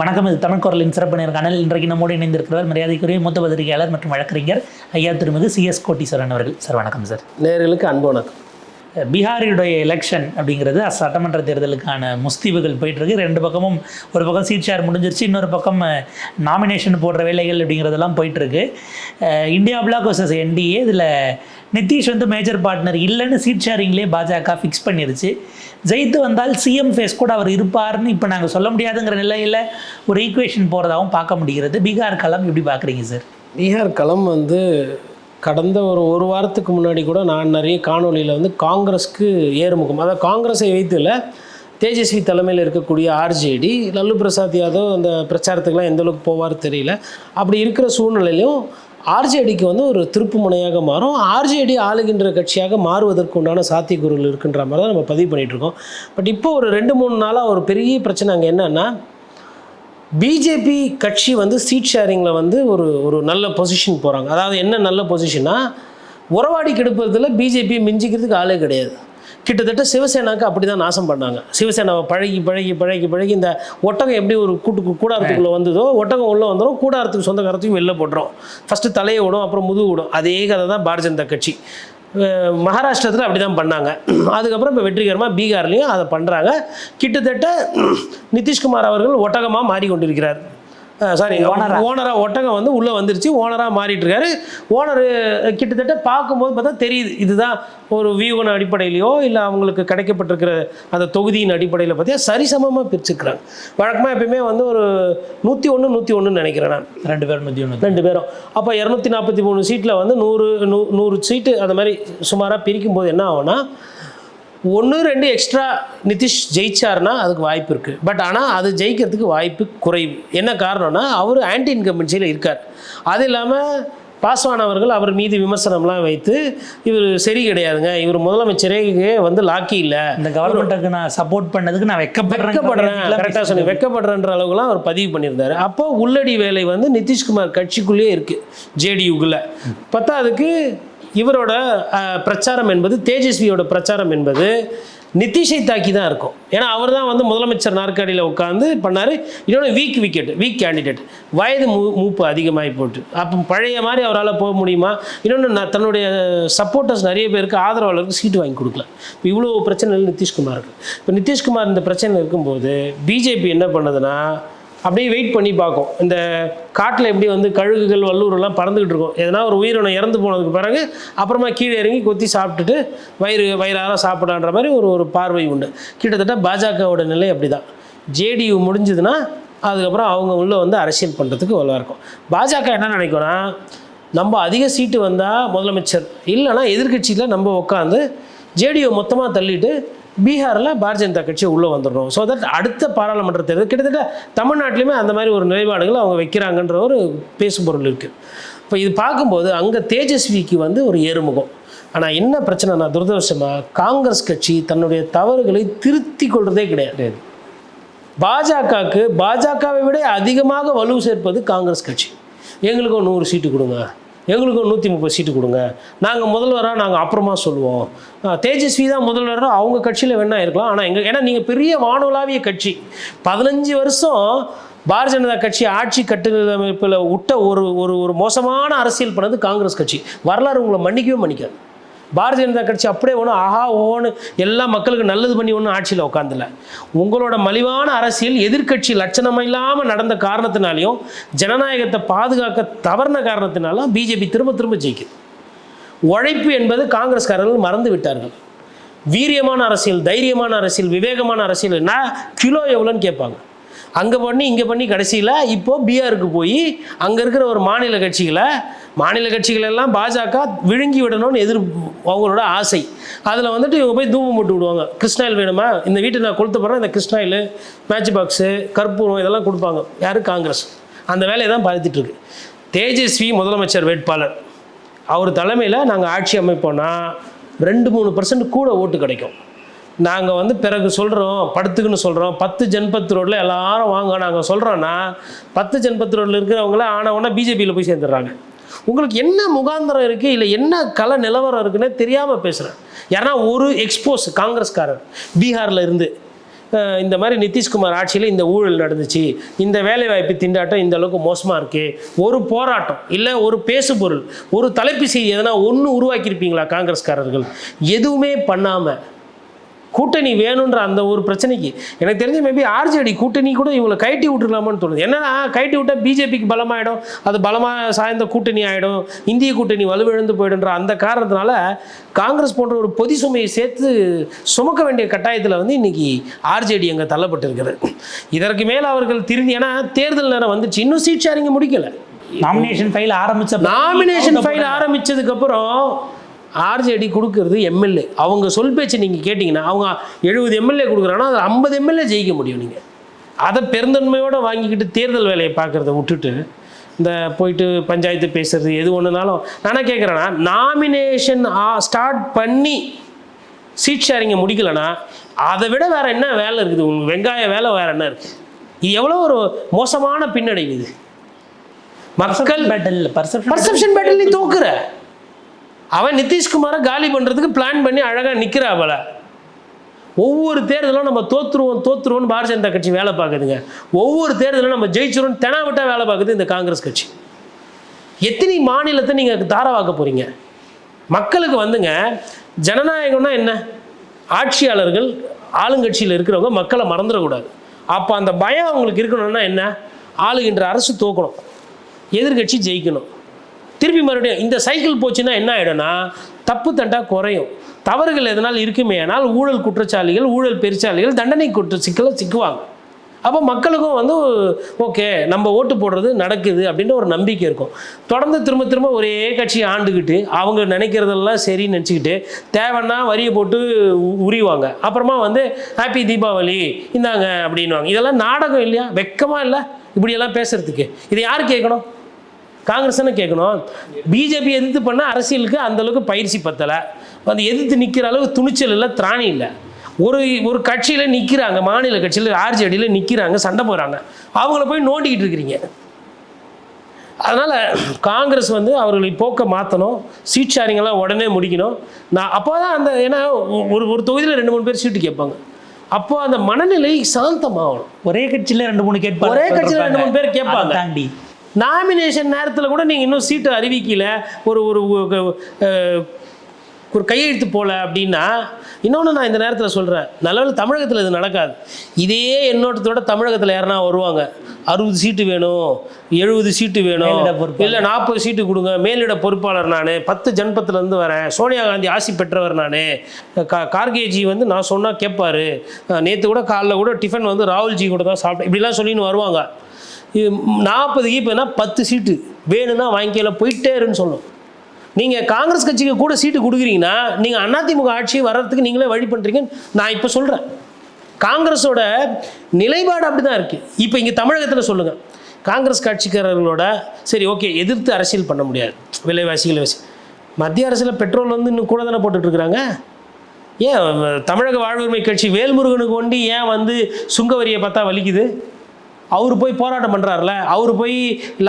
வணக்கம் இது தமிழ் குரலின் சிறப்பு நேர்காணல் இன்றைக்கு நம்மோடு இணைந்திருக்கிறவர் மரியாதைக்குரிய மூத்த பத்திரிகையாளர் மற்றும் வழக்கறிஞர் ஐயா திருமிகு சிஎஸ் கோட்டீஸ்வரன் அவர்கள். சார் வணக்கம் சார். நேர்களுக்கு அன்பு வணக்கம். பீகாரினுடைய எலெக்ஷன் அப்படிங்கிறது சட்டமன்ற தேர்தலுக்கான முஸ்தீவுகள் போயிட்டு இருக்கு ரெண்டு பக்கமும் ஒரு பக்கம் சீட் ஷேர் முடிஞ்சிருச்சு இன்னொரு பக்கம் நாமினேஷன் போடுற வேலைகள் அப்படிங்கிறதெல்லாம் போயிட்டு இருக்கு அஹ், இந்தியா பிளாக் வர்சஸ் என்டிஏ இதில் நிதிஷ் வந்து மேஜர் பார்ட்னர் இல்லைன்னு சீட் ஷேரிங்லேயே பாஜக ஃபிக்ஸ் பண்ணிருச்சு. ஜெயித்து வந்தால் சிஎம் ஃபேஸ் கூட அவர் இருப்பார்னு இப்போ நாங்கள் சொல்ல முடியாதுங்கிற நிலையில் ஒரு ஈக்குவேஷன் போகிறதாகவும் பார்க்க முடிகிறது. பீகார் களம் எப்படி பார்க்குறீங்க சார் பீகார் களம் வந்து கடந்த ஒரு ஒரு வாரத்துக்கு முன்னாடி கூட நான் நிறைய காணொளியில் வந்து காங்கிரஸ்க்கு ஏறுமுகம். அதாவது காங்கிரஸை வைத்துல தேஜஸ்வி தலைமையில் இருக்கக்கூடிய ஆர்ஜேடி லல்லு பிரசாத் யாதவ் அந்த பிரச்சாரத்துக்குலாம் எந்தளவுக்கு போவார் தெரியல. அப்படி இருக்கிற சூழ்நிலையிலும் ஆர்ஜேடிக்கு வந்து ஒரு திருப்பு முனையாக மாறும். ஆர்ஜேடி ஆளுகின்ற கட்சியாக மாறுவதற்கு உண்டான சாத்தியக்கூறுகள் இருக்குன்ற மாதிரி தான் நம்ம பதிவு பண்ணிகிட்ருக்கோம் பட் இப்போ ஒரு ரெண்டு மூணு நாளாக ஒரு பெரிய பிரச்சனை அங்கே என்னன்னா பிஜேபி கட்சி வந்து சீட் ஷேரிங்கில் வந்து ஒரு ஒரு நல்ல பொசிஷன் போகிறாங்க அதாவது என்ன நல்ல பொசிஷன்னா உறவாடி கெடுப்பதில் பிஜேபி மிஞ்சிக்கிறதுக்கு ஆளே கிடையாது. கிட்டத்தட்ட சிவசேனாக்கு அப்படி தான் நாசம் பண்ணாங்க. சிவசேனாவை பழகி பழகி பழகி பழகி இந்த ஒட்டகம் எப்படி ஒரு கூட்டு கூடாரத்துக்குள்ளே வந்ததோ ஒட்டகம் உள்ளே வந்துடும் கூடாரத்துக்கு சொந்தக்காரத்துக்கும் வெளில போட்டுரும். ஃபஸ்ட்டு தலையை விடும் அப்புறம் முதுகு விடும். அதே கதை தான் பாரதிய ஜனதா கட்சி. மகாராஷ்டிரத்தில் அப்படி தான் பண்ணாங்க. அதுக்கப்புறம் இப்போ வெற்றிகரமாக பீகார்லேயும் அதை பண்ணுறாங்க கிட்டத்தட்ட நிதிஷ்குமார் அவர்கள் ஒட்டகமாக மாறி கொண்டிருக்கிறார் சாரி ஓனராக ஒட்டகம் வந்து உள்ளே வந்துருச்சு. ஓனராக மாறிட்டு இருக்காரு ஓனர் கிட்டத்தட்ட பார்க்கும்போது பார்த்தா தெரியுது. இதுதான் ஒரு வியூவன் அடிப்படையிலையோ இல்லை அவங்களுக்கு கிடைக்கப்பட்டிருக்கிற அந்த தொகுதியின் அடிப்படையில் பார்த்தியா சரிசமமாக பிரிச்சுக்கிறாங்க. வழக்கமாக எப்பயுமே வந்து ஒரு நூற்றி ஒன்று நூற்றி ஒன்றுன்னு நினைக்கிறேன் நான். ரெண்டு பேரும் நூற்றி ஒன்று ரெண்டு பேரும். அப்போ இரநூத்தி நாற்பத்தி மூணு சீட்டில் வந்து நூறு நூ நூறு சீட்டு அந்த மாதிரி சுமாராக பிரிக்கும் போது என்ன ஆகும்னா ஒன்று ரெண்டு எக்ஸ்ட்ரா நிதிஷ் ஜெயிச்சார்னா அதுக்கு வாய்ப்பு இருக்குது பட் ஆனால் அது ஜெயிக்கிறதுக்கு வாய்ப்பு குறைவு. என்ன காரணம்னா அவர் ஆன்டி இன்கம்பன்சியில் இருக்கார். அது இல்லாமல் பாஸ்வான் அவர்கள் அவர் மீது விமர்சனம்லாம் வைத்து இவர் சரி கிடையாதுங்க. இவர் முதலமைச்சரே வந்து லாக்கி இல்லை. இந்த கவர்மெண்ட்டுக்கு நான் சப்போர்ட் பண்ணதுக்கு நான் வெக்கப்படுறேன். வெக்கப்படுறேன். கரெக்டாக சொன்னீங்க. வெக்கப்படுறேன்ற அளவுக்குலாம் அவர் பதிவு பண்ணியிருந்தாரு. அப்போ உள்ளடி வேலை வந்து நிதிஷ்குமார் கட்சிக்குள்ளேயே இருக்குது ஜேடியுக்குள்ள. பத்தாவதுக்கு இவரோட பிரச்சாரம் என்பது தேஜஸ்வியோட பிரச்சாரம் என்பது நிதிஷை தாக்கி தான் இருக்கும். ஏன்னா அவர் தான் வந்து முதலமைச்சர் நாற்காலியில் உட்காந்து பண்ணார். இன்னொன்று வீக் விக்கெட் வீக் கேண்டிடேட் வயது மூ மூப்பு அதிகமாகி போட்டு. அப்போ பழைய மாதிரி அவரால் போக முடியுமா? இன்னொன்று நான் தன்னுடைய சப்போர்ட்டர்ஸ் நிறைய பேருக்கு ஆதரவாளருக்கு சீட்டு வாங்கி கொடுக்கல. இப்போ இவ்வளோ பிரச்சனைகள் நிதிஷ்குமாருக்கு. இப்போ நிதிஷ்குமார் இந்த பிரச்சனை இருக்கும்போது பிஜேபி என்ன பண்ணுதுன்னா அப்படியே வெயிட் பண்ணி பார்க்கும். இந்த காட்டில் எப்படி வந்து கழுகுகள் வல்லூரெல்லாம் பறந்துக்கிட்டு இருக்கும். எதனா ஒரு உயிரினம் இறந்து போனதுக்கு பிறகு அப்புறமா கீழே இறங்கி கொத்தி சாப்பிட்டுட்டு வயிறு வயிறார சாப்பிடான்ற மாதிரி ஒரு ஒரு பார்வை உண்டு. கிட்டத்தட்ட பாஜகவோட நிலை அப்படி தான் ஜேடியு முடிஞ்சதுன்னா அதுக்கப்புறம் அவங்க உள்ளே வந்து அரசியல் பண்ணுறதுக்கு வலுவாக இருக்கும். பாஜக என்ன நினைக்கும்னா நம்ம அதிக சீட்டு வந்தால் முதலமைச்சர் இல்லைன்னா எதிர்க்கட்சியில் நம்ம உட்காந்து ஜேடியு மொத்தமாக தள்ளிட்டு பீகாரில் பாரதிய ஜனதா கட்சி உள்ளே வந்துடுறோம் ஸோ தட் அடுத்த பாராளுமன்ற தேர்தல் கிட்டத்தட்ட தமிழ்நாட்டிலுமே அந்த மாதிரி ஒரு நிலைப்பாடுகள் அவங்க வைக்கிறாங்கன்ற ஒரு பேசுபொருள் இருக்குது இப்போ இது பார்க்கும்போது அங்கே தேஜஸ்விக்கு வந்து ஒரு ஏறுமுகம். ஆனால் என்ன பிரச்சனைனா துரதிருஷ்டமாக காங்கிரஸ் கட்சி தன்னுடைய தவறுகளை திருத்தி கொள்றதே கிடையாது. பாஜகவுக்கு பாஜகவை விட அதிகமாக வலு சேர்ப்பது காங்கிரஸ் கட்சி. எங்களுக்கும் நூறு சீட்டு கொடுங்க. எங்களுக்கும் நூற்றி முப்பது சீட்டு கொடுங்க. நாங்கள் முதல்வராக நாங்கள் அப்புறமா சொல்லுவோம். தேஜஸ்வி தான் முதல்வராக அவங்க கட்சியில் வேணா இருக்கலாம். ஆனால் எங்கள் ஏன்னா நீங்கள் பெரிய வானுலாவிய கட்சி. பதினஞ்சு வருஷம் பாரதிய ஜனதா கட்சி ஆட்சி கட்டமைப்பில் விட்ட ஒரு ஒரு ஒரு மோசமான அரசியல் பண்ணது காங்கிரஸ் கட்சி. வரலாறு உங்களை மன்னிக்கவே மன்னிக்காது. பாரதிய ஜனதா கட்சி அப்படியே ஒன்றும் ஆஹா ஓன்னு எல்லா மக்களுக்கு நல்லது பண்ணி ஒன்றும் ஆட்சியில் உட்காந்துல உங்களோட மலிவான அரசியல் எதிர்க்கட்சி லட்சணம் இல்லாமல் நடந்த காரணத்தினாலையும் ஜனநாயகத்தை பாதுகாக்க தவறின காரணத்தினாலும் பிஜேபி திரும்ப திரும்ப ஜெயிக்குது. உழைப்பு என்பது காங்கிரஸ்காரர்கள் மறந்து விட்டார்கள். வீரியமான அரசியல் தைரியமான அரசியல் விவேகமான அரசியல் கிலோ எவ்வளோன்னு கேட்பாங்க. அங்கே பண்ணி இங்கே பண்ணி கடைசியில் இப்போது பிஆருக்கு போய் அங்கே இருக்கிற ஒரு மாநில கட்சிகளை மாநில கட்சிகள் எல்லாம் பாஜக விழுங்கி விடணும்னு எதிர் அவங்களோட ஆசை. அதில் வந்துட்டு இவங்க போய் தூமம் போட்டு விடுவாங்க. கிருஷ்ணாயில் வேணுமா? இந்த வீட்டை நான் கொளுத்து போகிறேன் இந்த கிருஷ்ணாயில் மேட்ச் பாக்ஸு கற்பூரம் இதெல்லாம் கொடுப்பாங்க. யார்? காங்கிரஸ். அந்த வேலையை தான் பார்த்துட்டுருக்கு தேஜஸ்வி முதலமைச்சர் வேட்பாளர். அவர் தலைமையில் நாங்கள் ஆட்சி அமைப்போம்னா ரெண்டு மூணு பர்சன்ட் கூட ஓட்டு கிடைக்கும். நாங்கள் வந்து பிறகு சொல்கிறோம் படுத்துக்குன்னு சொல்கிறோம் பத்து ஜன்பத் ரோட்டில் எல்லாரும் வாங்க நாங்கள் சொல்கிறோன்னா பத்து ஜன்பத் ரோட்டில் இருக்கிறவங்கள ஆனவொன்னே பிஜேபியில் போய் சேர்ந்துடுறாங்க. உங்களுக்கு என்ன முகாந்திரம் இருக்குது இல்லை என்ன கல நிலவரம் இருக்குன்னே தெரியாமல் பேசுகிறேன் ஏன்னா ஒரு எக்ஸ்போஸ் காங்கிரஸ்காரர் பீகாரில் இருந்து இந்த மாதிரி நிதிஷ்குமார் ஆட்சியில் இந்த ஊழல் நடந்துச்சு. இந்த வேலைவாய்ப்பு திண்டாட்டம் இந்த அளவுக்கு மோசமாக இருக்குது ஒரு போராட்டம் இல்லை ஒரு பேசுபொருள் ஒரு தலைப்பு செய்தி எதனா ஒன்று உருவாக்கியிருப்பீங்களா காங்கிரஸ்காரர்கள்? எதுவுமே பண்ணாமல் கூட்டணி வேணுன்ற அந்த ஒரு பிரச்சனைக்கு. எனக்கு தெரிஞ்ச மேபி ஆர்ஜேடி கூட்டணி கூட இவங்களை கைட்டி விட்டுருலாமான்னு தோணுது. என்னன்னா கைட்டி விட்டால் பிஜேபிக்கு பலமாயிடும். அது பலமாக சாய்ந்த கூட்டணி ஆகிடும் இந்திய கூட்டணி வலுவிழந்து போயிடுன்ற அந்த காரணத்தினால காங்கிரஸ் போன்ற ஒரு பொதி சுமையை சேர்த்து சுமக்க வேண்டிய கட்டாயத்தில் வந்து இன்னைக்கு ஆர்ஜேடி அங்கே தள்ளப்பட்டிருக்கிறது. இதற்கு மேல் அவர்கள் திருந்தி ஏன்னா தேர்தல் நேரம் வந்துச்சு. இன்னும் சீட் ஷேரிங்க முடிக்கல. நாமினேஷன் ஃபைல் ஆரம்பிச்ச நாமினேஷன் ஃபைல் ஆரம்பிச்சதுக்கப்புறம் ஆர்ஜேடி கொடுக்கறது எம்எல்ஏ அவங்க சொல் பேச்சு நீங்கள் கேட்டிங்கன்னா அவங்க எழுபது எம்எல்ஏ கொடுக்குறாங்கன்னா அது ஐம்பது எம்எல்ஏ ஜெயிக்க முடியும் நீங்கள் அதை பெருந்தன்மையோடு வாங்கிக்கிட்டு தேர்தல் வேலையை பார்க்குறத விட்டுட்டு இந்த போயிட்டு பஞ்சாயத்து பேசுறது எது ஒன்றுனாலும் நானே கேட்குறேன்னா நாமினேஷன் ஸ்டார்ட் பண்ணி சீட் ஷேரிங்கை முடிக்கலைன்னா அதை விட வேற என்ன வேலை இருக்குது? உங்க வெங்காய வேலை வேற என்ன இருக்குது இது எவ்வளோ ஒரு மோசமான பின்னடைவு இது? மக்கள் பேட்டில் பர்செப்ஷன் பேட்டில் நீ தோக்குற. அவன் நிதிஷ்குமாரை காலி பண்ணுறதுக்கு பிளான் பண்ணி அழகாக நிற்கிறா போல ஒவ்வொரு தேர்தலும் நம்ம தோற்றுருவோம் தோற்றுருவோம்னு பாரதிய ஜனதா கட்சி வேலை பார்க்குதுங்க. ஒவ்வொரு தேர்தலும் நம்ம ஜெயிச்சிரும் தெனாவிட்டா வேலை பார்க்குது இந்த காங்கிரஸ் கட்சி. எத்தனை மாநிலத்தை நீங்கள் தாரவாக்க போகிறீங்க மக்களுக்கு வந்துங்க ஜனநாயகம்னா என்ன? ஆட்சியாளர்கள் ஆளுங்கட்சியில் இருக்கிறவங்க மக்களை மறந்துடக்கூடாது. அப்போ அந்த பயம் அவங்களுக்கு இருக்கணும்னா என்ன? ஆளுகின்ற அரசு தோக்கணும். எதிர்க்கட்சி ஜெயிக்கணும். திருப்பி மறுபடியும் இந்த சைக்கிள் போச்சுன்னா என்ன ஆகிடும்னா தப்பு தண்டா குறையும். தவறுகள் எதனால் இருக்குமே ஆனால் ஊழல் குற்றச்சாலிகள் ஊழல் பெருச்சாலிகள் தண்டனை குற்ற சிக்கலை சிக்குவாங்க. அப்போ மக்களுக்கும் வந்து ஓகே நம்ம ஓட்டு போடுறது நடக்குது அப்படின்ற ஒரு நம்பிக்கை இருக்கும். தொடர்ந்து திரும்ப திரும்ப ஒரே கட்சியை ஆண்டுக்கிட்டு அவங்க நினைக்கிறதெல்லாம் சரின்னு நினச்சிக்கிட்டு தேவைன்னா வரியை போட்டு உரிவாங்க. அப்புறமா வந்து ஹாப்பி தீபாவளி இந்தாங்க அப்படின்வாங்க இதெல்லாம் நாடகம் இல்லையா? வெக்கமாக இல்லை? இப்படியெல்லாம் பேசுகிறதுக்கு இதை யார் கேட்கணும்? காங்கிரஸ்னு கேட்கணும்? பிஜேபி எதிர்த்து பண்ண அரசியலுக்கு அந்த அளவுக்கு பயிற்சி பத்தலை. வந்து எதிர்த்து நிற்கிற அளவுக்கு துணிச்சல் இல்லை திராணி இல்லை. ஒரு ஒரு கட்சியில் நிற்கிறாங்க மாநில கட்சியில் ஆர்ஜேடியில் நிற்கிறாங்க சண்டை போகிறாங்க அவங்கள போய் நோண்டிக்கிட்டு இருக்கிறீங்க. அதனால் காங்கிரஸ் வந்து அவர்களை போக்க மாற்றணும் சீட் ஷேரிங்கெல்லாம் உடனே முடிக்கணும். நான் அப்போ தான் அந்த ஏன்னா ஒரு ஒரு தொகுதியில் ரெண்டு மூணு பேர் சீட்டு கேட்பாங்க. அப்போ அந்த மனநிலை சாந்தமாகணும். ஒரே கட்சியில ரெண்டு மூணு கேட்பாங்க. ஒரே கட்சியில ரெண்டு மூணு பேர் கேட்பாங்க. தாண்டி. நாமினேஷன் நேரத்தில் கூட நீங்கள் இன்னும் சீட்டு அறிவிக்கல. ஒரு ஒரு ஒரு, கையெழுத்து போல அப்படின்னா இன்னொன்று நான் இந்த நேரத்தில் சொல்கிறேன் நல்லவேளை தமிழகத்தில் இது நடக்காது. இதே எண்ணோட்டத்தோட தமிழகத்தில் யாருனா வருவாங்க? அறுபது சீட்டு வேணும் எழுபது சீட்டு வேணும். இல்லை நாற்பது சீட்டு கொடுங்க மேலிட பொறுப்பாளர் நான் பத்து ஜன்பத்துலேருந்து வரேன் சோனியா காந்தி ஆசி பெற்றவர் நான். கா கார்கேஜி வந்து நான் சொன்னால் கேட்பாரு நேற்று கூட காலைல கூட டிஃபன் வந்து ராகுல்ஜி கூட தான் சாப்பிட்டேன். இப்படிலாம் சொல்லின்னு வருவாங்க. இது நாற்பது கீப்புனா பத்து சீட்டு. வேணும்னா வாங்கிக்கல போயிட்டே இருன்னு சொல்லணும் நீங்கள் காங்கிரஸ் கட்சிக்கு கூட சீட்டு கொடுக்குறீங்கன்னா நீங்கள் அதிமுக ஆட்சி வர்றதுக்கு நீங்களே வழி பண்ணுறீங்கன்னு நான் இப்போ சொல்கிறேன் காங்கிரஸோட நிலைப்பாடு அப்படி தான் இருக்குது இப்போ இங்கே தமிழகத்தில் சொல்லுங்கள் காங்கிரஸ் கட்சிக்காரர்களோட சரி ஓகே எதிர்த்து அரசியல் பண்ண முடியாது. விலைவாசிகளை வச்சு. மத்திய அரசில் பெட்ரோல் வந்து இன்னும் கூட தானே போட்டுட்ருக்குறாங்க? ஏன் தமிழக வாழ்வுரிமை கட்சி வேல்முருகனுக்கு ஒண்டி ஏன் வந்து சுங்க வரியை பார்த்தா வலிக்குது? அவர் போய் போராட்டம் பண்ணுறாருல அவர் போய்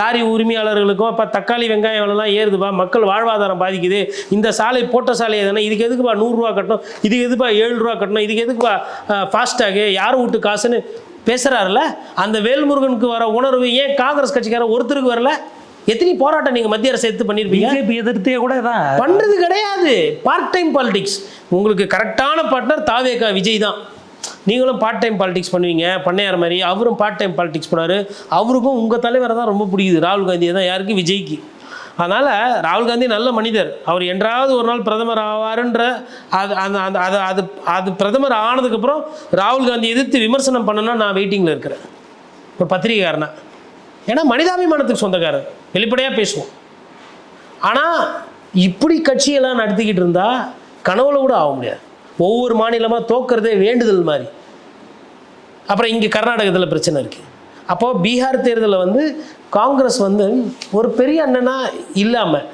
லாரி உரிமையாளர்களுக்கும் இப்போ தக்காளி வெங்காயம் விலைலாம் ஏறுதுப்பா? மக்கள் வாழ்வாதாரம் பாதிக்குது. இந்த சாலை போட்ட சாலை எதுனா இதுக்கு எதுக்குப்பா நூறுரூவா கட்டணும்? இதுக்கு எதுக்குப்பா ஏழு ரூபா கட்டணும்? இதுக்கு எதுக்குப்பா ஃபாஸ்டாகு? யார் வீட்டு காசுன்னு பேசுகிறாருல அந்த வேல்முருகனுக்கு வர உணர்வு ஏன் காங்கிரஸ் கட்சிக்காரன் ஒருத்தருக்கு வரல? எத்தனை போராட்டம் நீங்கள் மத்திய அரசு எடுத்து பண்ணியிருப்பீங்க பிஜேபி எதிர்த்தே கூட தான் பண்றது கிடையாது. பார்ட் டைம் பாலிடிக்ஸ் உங்களுக்கு கரெக்டான பார்ட்னர் தாவேகா விஜய் தான். நீங்களும் பார்ட் டைம் பாலிடிக்ஸ் பண்ணுவீங்க பண்ணையார் மாதிரி. அவரும் பார்ட் டைம் பாலிடிக்ஸ் பண்ணார் அவருக்கும் உங்கள் தலைவரை தான் ரொம்ப பிடிக்குது. ராகுல் காந்தியை தான் யாருக்கு? விஜய்க்கு. அதனால் ராகுல் காந்தி நல்ல மனிதர். அவர் என்றாவது ஒரு நாள் பிரதமர் ஆவாருன்ற அது அந்த அந்த அது அது அது பிரதமர் ஆனதுக்கப்புறம் ராகுல் காந்தி எதிர்த்து விமர்சனம் பண்ணணும்னா நான் வெயிட்டிங்கில் இருக்கிறேன். ஒரு பத்திரிகைக்காரனா. ஏன்னா மனிதாபிமானத்துக்கு சொந்தக்காரர். வெளிப்படையாக பேசுவோம். ஆனால் இப்படி கட்சியெல்லாம் நடத்திக்கிட்டு இருந்தால் கனவுல கூட ஆக முடியாது. ஒவ்வொரு மாநிலமாக தோக்கிறதே வேண்டுதல் மாதிரி. அப்புறம் இங்கே கர்நாடகத்தில் பிரச்சனை இருக்குது அப்போது பீகார் தேர்தலில் வந்து காங்கிரஸ் வந்து ஒரு பெரிய அண்ணனா இல்லாமல்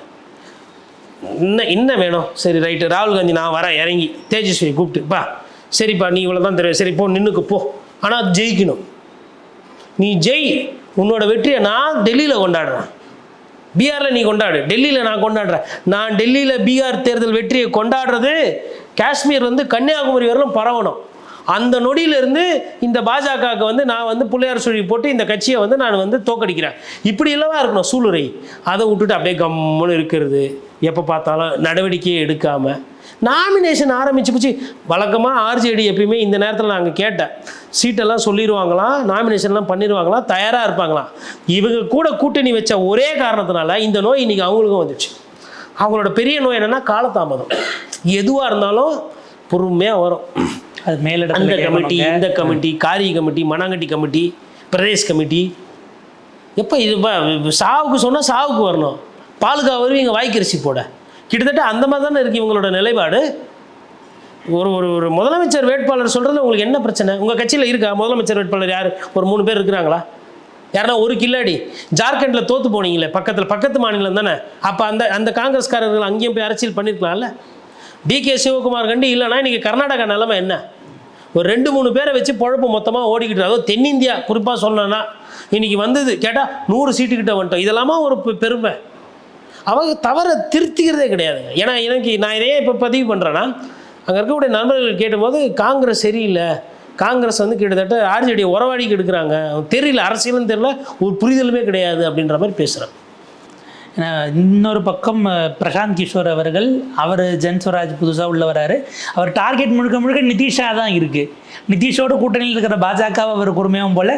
இன்னும் என்ன வேணும். சரி ரைட்டு. ராகுல் காந்தி நான் வரேன் இறங்கி. தேஜஸ்வியை கூப்பிட்டு பா சரிப்பா நீ இவ்வளோ தான் தெரியும் சரி போ நின்றுக்கு போ. ஆனால் ஜெயிக்கணும். நீ ஜெய் உன்னோட வெற்றியை நான் டெல்லியில் கொண்டாடுறேன். பீகாரில் நீ கொண்டாடு. டெல்லியில் நான் கொண்டாடுறேன். நான் டெல்லியில் பீகார் தேர்தல் வெற்றியை கொண்டாடுறது காஷ்மீர் வந்து கன்னியாகுமரி வரலும் பரவணும். அந்த நொடியிலிருந்து இந்த பாஜகவுக்கு வந்து நான் வந்து பிள்ளையார் சுழி போட்டு இந்த கட்சியை வந்து நான் வந்து தோக்கடிக்கிறேன். இப்படி இல்லவா இருக்கணும் சூளுரை. அதை விட்டுட்டு அப்படியே கம்முன்னு இருக்கிறது. எப்போ பார்த்தாலும் நடவடிக்கையே எடுக்காமல் நாமினேஷன் ஆரம்பிச்சு போச்சு. வழக்கமாக ஆர்ஜேடி எப்பயுமே இந்த நேரத்தில் நாங்கள் கேட்டேன். சீட்டெல்லாம் சொல்லிடுவாங்களாம் நாமினேஷன்லாம் பண்ணிடுவாங்களாம் தயாராக இருப்பாங்களாம் இவங்க கூட கூட்டணி வச்ச ஒரே காரணத்தினால இந்த நோய் இன்றைக்கி அவங்களுக்கும் வந்துச்சு. அவங்களோட பெரிய நோய் என்னென்னா காலதாமதம். எதுவாக இருந்தாலும் பொறுமையாக வரும். அது அந்த மேலிடத்துல கமிட்டி. இந்த கமிட்டி காரிய கமிட்டி மணாங்கட்டி கமிட்டி பிரதேஷ் கமிட்டி. எப்போ இது சாவுக்கு சொன்னால் சாவுக்கு வரணும். பாலுக்கா வருவீங்க வாய்க்கரிசி போட. கிட்டத்தட்ட அந்த மாதிரி தானே இருக்குது இவங்களோட நிலைப்பாடு. ஒரு ஒரு ஒரு முதலமைச்சர் வேட்பாளர் சொல்கிறது உங்களுக்கு என்ன பிரச்சனை? உங்கள் கட்சியில் இருக்கா? முதலமைச்சர் வேட்பாளர் யார்? ஒரு மூணு பேர் இருக்கிறாங்களா? யாருன்னா ஒரு கில்லாடி. ஜார்க்கண்டில் தோற்று போனீங்களே பக்கத்தில் பக்கத்து மாநிலம் தானே? அப்போ அந்த அந்த காங்கிரஸ்காரர்கள் அங்கேயும் போய் அரசியல் பண்ணியிருக்கலாம்ல டிகே சிவகுமார் கண்டி இல்லைன்னா இன்றைக்கி கர்நாடகா நிலமை என்ன? ஒரு ரெண்டு மூணு பேரை வச்சு பொழப்பு மொத்தமாக ஓடிக்கிட்டு அதோ தென்னிந்தியா குறிப்பாக சொல்லணும்னா இன்றைக்கி வந்தது கேட்டால் நூறு சீட்டுக்கிட்ட வந்துட்டோம். இதெல்லாமா ஒரு பெருமை. அவங்க தவறை திருத்திக்கிறதே கிடையாதுங்க. ஏன்னா எனக்கு நான் இதையே இப்போ பதிவு பண்ணுறேன்னா அங்கே இருக்கக்கூடிய நண்பர்கள் கேட்டும்போது காங்கிரஸ் சரியில்லை. காங்கிரஸ் வந்து கிட்டத்தட்ட ஆர்ஜேடியை உறவாடிக்கு எடுக்கிறாங்க தெரியல அரசியலும் தெரியல ஒரு புரிதலுமே கிடையாது அப்படின்ற மாதிரி பேசுகிறேன் இன்னொரு பக்கம் பிரசாந்த் கிஷோர் அவர்கள் அவர் ஜன்ஸ்வராஜ் புதுசாக உள்ள வராரு. அவர் டார்கெட் முழுக்க முழுக்க நிதிஷா தான் இருக்குது நிதிஷோட கூட்டணியில் இருக்கிற பாஜகவை அவர் கொடுமையாகவும் போல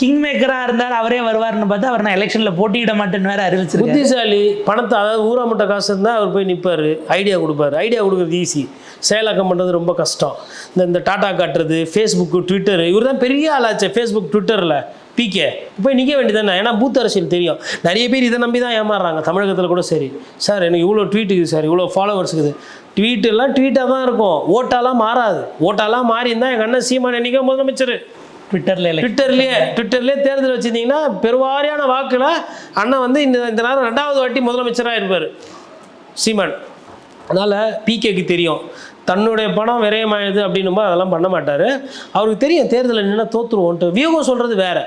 கிங் மேக்கராக இருந்தால் அவரே வருவார்னு பார்த்தா அவர் நான் எலெக்ஷனில் போட்டியிட மாட்டேன்னு வேறு அறிவிச்சு புத்திசாலி பணத்தை அதாவது ஊராமட்ட காசு இருந்தால் அவர் போய் நிற்பார் ஐடியா கொடுப்பாரு. ஐடியா கொடுக்குறது ஈஸி செயலாக்கம் பண்ணுறது ரொம்ப கஷ்டம். இந்த இந்த டாட்டா காட்டுறது ஃபேஸ்புக்கு ட்விட்டர் இவர் தான் பெரிய ஆளாச்சு ஃபேஸ்புக் ட்விட்டரில் பிகே போய் நிற்க வேண்டியதானே ஏன்னா பூத் அரசியல் தெரியும். நிறைய பேர் இதை நம்பி தான் ஏமாறுறாங்க. தமிழகத்தில் கூட சரி. சார் எனக்கு இவ்வளோ ட்வீட் இருக்குது சார். இவ்வளோ ஃபாலோவர்ஸ் இருக்குது. ட்வீட் எல்லாம் ட்வீட்டாக தான் இருக்கும். ஓட்டாலாம் மாறாது. ஓட்டாலாம் மாறி இருந்தால் எங்கள் அண்ணன் சீமான் என்னைக்கோ முதலமைச்சர் ட்விட்டரில் எலெக்ஷன் ட்விட்டர்லேயே ட்விட்டர்லேயே தேர்தல் வச்சிருந்தீங்கன்னா பெருவாரியான வாக்குல அண்ணன் வந்து இந்த இந்த நேரம் ரெண்டாவது வாட்டி முதலமைச்சராக இருப்பார். சீமான். அதனால் பிகேக்கு தெரியும். தன்னுடைய பணம் விரயமாயுது அப்படின்னும்போது அதெல்லாம் பண்ண மாட்டார். அவருக்கு தெரியும் தேர்தலில் நின்னா தோற்றுருவோன்ட்டு வியூகம் சொல்கிறது வேற.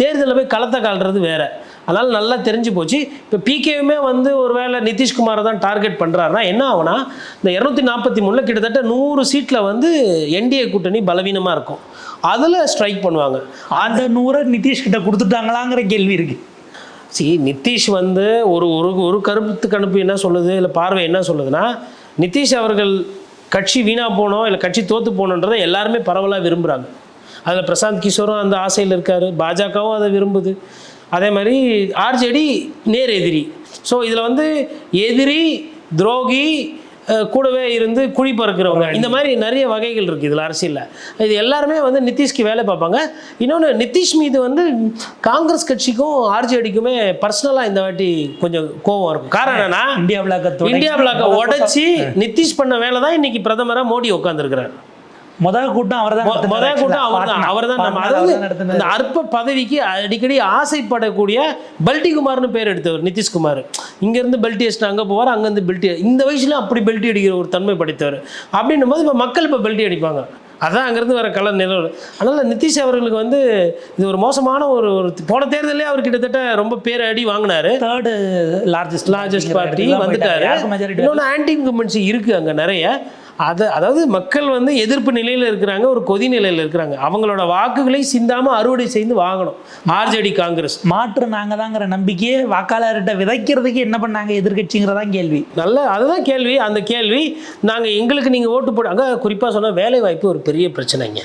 தேர்தலில் போய் களத்தை கால்றது வேற. அதனால் நல்லா தெரிஞ்சு போச்சு. இப்போ பிகேவுமே வந்து ஒரு வேளை நிதிஷ்குமாரை தான் டார்கெட் பண்ணுறாருனா என்ன ஆகுனா இந்த இரநூத்தி நாற்பத்தி மூணில் கிட்டத்தட்ட நூறு சீட்டில் வந்து என்டிஏ கூட்டணி பலவீனமாக இருக்கும். அதில் ஸ்ட்ரைக் பண்ணுவாங்க. அந்த நூறை நிதிஷ் கிட்ட கொடுத்துட்டாங்களாங்கிற கேள்வி இருக்கு. சி நிதிஷ் வந்து ஒரு ஒரு ஒரு கருத்து கணிப்பு என்ன சொல்லுது இல்லை பார்வை என்ன சொல்லுதுன்னா நிதிஷ் அவர்கள் கட்சி வீணாக போனோம் இல்லை கட்சி தோற்று போகணுன்றதை எல்லாருமே பரவலாக விரும்புகிறாங்க அதில் பிரசாந்த் கிஷோரும் அந்த ஆசையில் இருக்கார். பாஜகவும் அதை விரும்புது. அதே மாதிரி ஆர்ஜேடி நேர் எதிரி. ஸோ இதில் வந்து எதிரி துரோகி கூடவே இருந்து குழி பறக்கிறவங்க. இந்த மாதிரி நிறைய வகைகள் இருக்குது இதில் அரசியலில். இது எல்லாருமே வந்து நிதிஷ்க்கு வேலை பார்ப்பாங்க. இன்னொன்று நிதிஷ் மீது வந்து காங்கிரஸ் கட்சிக்கும் ஆர்ஜேடிக்குமே பர்சனலாக இந்த வாட்டி கொஞ்சம் கோவம் இருக்கும். காரணம் என்னன்னா இந்தியா பிளாக்கத்தோட இந்தியா பிளாக்கை உடைச்சி நிதிஷ் பண்ண வேலை தான் இன்னைக்கு பிரதமராக மோடி உட்காந்துருக்கிறார் முதல் கூட்டம் அவர் தான் முதல் கூட்டம் அவர் தான் அவர் தான் நம்ம அதாவது இந்த அற்ப பதவிக்கு அடிக்கடி ஆசைப்படக்கூடிய பல்டி குமார்னு பேர் எடுத்தவர் நிதிஷ்குமார். இங்கேருந்து பெல்ட்டி அடிச்சுட்டு அங்கே போவார் அங்கேருந்து பெல்ட்டி இந்த வயசுல அப்படி பெல்ட்டி அடிக்கிற ஒரு தன்மை படைத்தவர். அப்படின்னும் போது இப்போ மக்கள் இப்போ பெல்ட்டி அடிப்பாங்க. அதான் அங்கேருந்து வர கலர் நிலவு. அதனால் நிதிஷ் அவர்களுக்கு வந்து இது ஒரு மோசமான ஒரு ஒரு போன தேர்தலே அவர் கிட்டத்தட்ட ரொம்ப பேர் அடி வாங்கினாரு தேர்டு லார்ஜஸ்ட் லார்ஜஸ்ட் பார்ட்டி வந்துட்டாரு. இன்னொன்று ஆன்டி இன்கம்பன்சி இருக்குது அங்கே நிறைய. அதை அதாவது மக்கள் வந்து எதிர்ப்பு நிலையில் இருக்கிறாங்க ஒரு கொதி நிலையில் இருக்கிறாங்க. அவங்களோட வாக்குகளை சிந்தாமல் அறுவடை செய்து வாங்கணும். RJD Congress. மாற்று நாங்க தாங்கிற நம்பிக்கையை வாக்காளர்கிட்ட விதைக்கிறதுக்கு என்ன பண்ணாங்க எதிர்கட்சிங்கிறதான் கேள்வி. நல்ல அதுதான் கேள்வி. அந்த கேள்வி நாங்கள் எங்களுக்கு நீங்கள் ஓட்டு போட அங்கே குறிப்பாக சொன்னால் வேலை வாய்ப்பு ஒரு பெரிய பிரச்சனைங்க.